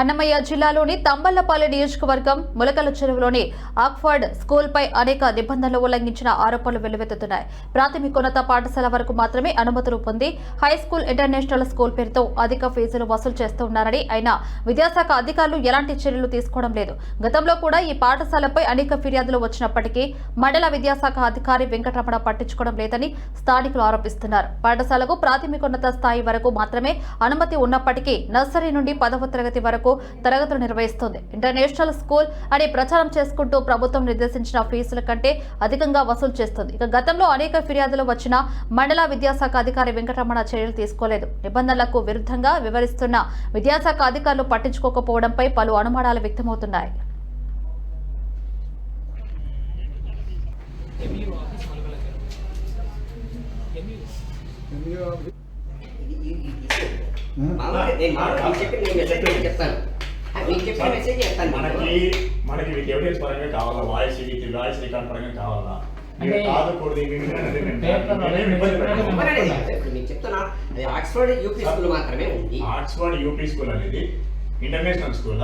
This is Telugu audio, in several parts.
అన్నమయ్య జిల్లాలోని తంబళ్ళపల్లి నియోజకవర్గం ములకల చెరువులోని ఆక్ఫర్డ్ స్కూల్పై అనేక నిబంధనలు ఉల్లంఘించిన ఆరోపణలు వెల్లువెత్తుతున్నాయి. ప్రాథమికోన్నత పాఠశాల వరకు మాత్రమే అనుమతులు పొంది హై స్కూల్ ఇంటర్నేషనల్ స్కూల్ పేరుతో అధిక ఫీజులు వసూలు చేస్తున్నారని అయినా విద్యాశాఖ అధికారులు ఎలాంటి చర్యలు తీసుకోవడం లేదు. గతంలో కూడా ఈ పాఠశాలపై అనేక ఫిర్యాదులు వచ్చినప్పటికీ మండల విద్యాశాఖ అధికారి వెంకటరమణ పట్టించుకోవడం లేదని స్థానికులు ఆరోపిస్తున్నారు. పాఠశాలకు ప్రాథమికోన్నత స్థాయి వరకు మాత్రమే అనుమతి ఉన్నప్పటికీ నర్సరీ నుండి పదవ తరగతి వరకు తరగతులు నిర్వహిస్తుంది. ఇంటర్నేషనల్ స్కూల్ అని ప్రచారం చేసుకుంటూ ప్రభుత్వం నిర్దేశించిన ఫీజుల కంటే అధికంగా వసూలు చేస్తుంది. ఇక గతంలో అనేక ఫిర్యాదులు వచ్చిన మండల విద్యాశాఖ అధికారి వెంకటరమణ చర్యలు తీసుకోలేదు. నిబంధనలకు విరుద్ధంగా వివరిస్తున్న విద్యాశాఖ అధికారులు పట్టించుకోకపోవడంపై పలు అనుమానాలు వ్యక్తమవుతున్నాయి. మామూలుగా మీకు మీకు మనకి మనకి ఎవిడెన్స్ పరంగా కావాలా? వాయిస్ ఇది వాయిస్ రికార్డ్ పరంగా కావాలా? మీకు ఆక్స్ఫర్డ్ యూపీ స్కూల్ మాత్రమే ఉంది. ఆక్స్ఫర్డ్ యూపీ స్కూల్ అనేది ఇంటర్నేషనల్ స్కూల్?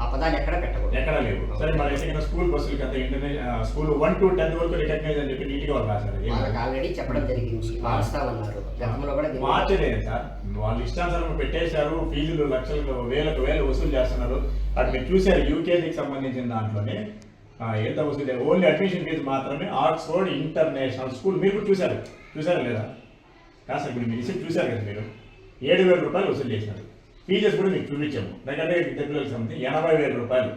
ఆ పదాలు ఎక్కడ పెట్టకూడదు. ఎక్కడ లేవు. సరే school international school one to tenth వరకు రికగ్నైజ్ అని చెప్పి నీట్గా వాళ్ళు రాశారు అది. వాళ్ళకి ఆల్రెడీ చెప్పడం జరిగింది. గతంలో మార్చలేదు సార్ వాళ్ళు ఇష్టానుసారం పెట్టేశారు ఫీజులు లక్షలు వేలకు వేలు వసూలు చేస్తున్నారు. అది మీరు చూశారు యూకేజీకి సంబంధించిన దాంట్లోనే ఎంత వసూలు ఓన్లీ అడ్మిషన్ ఫీజు మాత్రమే. Oxford international school. మీరు కూడా చూశారు. చూసారా లేదా? కాదు సార్ ఇప్పుడు మీ రిసిప్ట్ చూశారు కదా మీరు? ఏడు వేల రూపాయలు వసూలు చేశారు. ఫీజెస్ కూడా మీకు చూపించాము. దగ్గర దగ్గర ఇద్దరు సంబంధించి ఎనభై వేల రూపాయలు.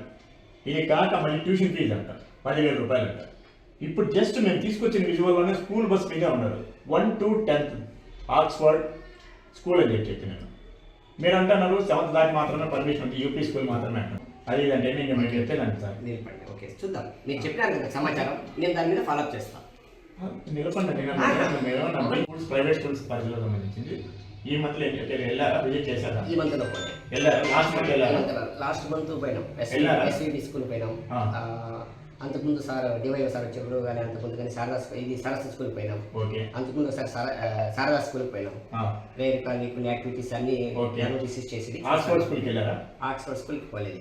ఇది కాక మళ్ళీ ట్యూషన్ ఫీజు అంట. పదివేల రూపాయలు అంట. ఇప్పుడు జస్ట్ మేము తీసుకొచ్చిన విజువల్లోనే స్కూల్ బస్ మీద ఉన్నారు. One to tenth Oxford school అని చెప్పి చెప్పినాను మీరు అంటున్నారు సెవెంత్ దాటి మాత్రమే పర్మిషన్ ఉంది యూపీ స్కూల్ మాత్రమే అంటారు అది ఇదంటే నేను మీకు చెప్పేదాన్ని సార్. నిలపండి ఓకే చూద్దాం. మీరు చెప్పినారు కదా సమాచారం నేను దాని మీద ఫాలోఅప్ చేస్తాను నిలబడి ప్రైవేట్ స్కూల్స్ పరిధిలో సంబంధించింది. ఈ మంత్ వెళ్ళారా? విజిట్ చేశారా? ఈ మంత్లో వెళ్ళారా? లాస్ట్ మంత్ వెళ్ళారా? లాస్ట్ మంత్ పోయినాం. వెళ్ళారా? ఎస్వీబీ స్కూల్ పోయినాం. అంతకుముందు సార్ డివైఓ సార్ వచ్చేప్పుడు కానీ అంతకుముందు కానీ శారదా ఇది సరస్వతి స్కూల్ పోయినాం ఓకే అంతకుముందు ఒకసారి శారదా స్కూల్కి పోయినాం ఆ. వేరే కానీ కొన్ని యాక్టివిటీస్ అన్ని. నోటీసెస్ చేసి ఆక్స్ఫర్డ్ స్కూల్కి వెళ్ళారా ఆక్స్ఫర్డ్ స్కూల్కి పోలేదు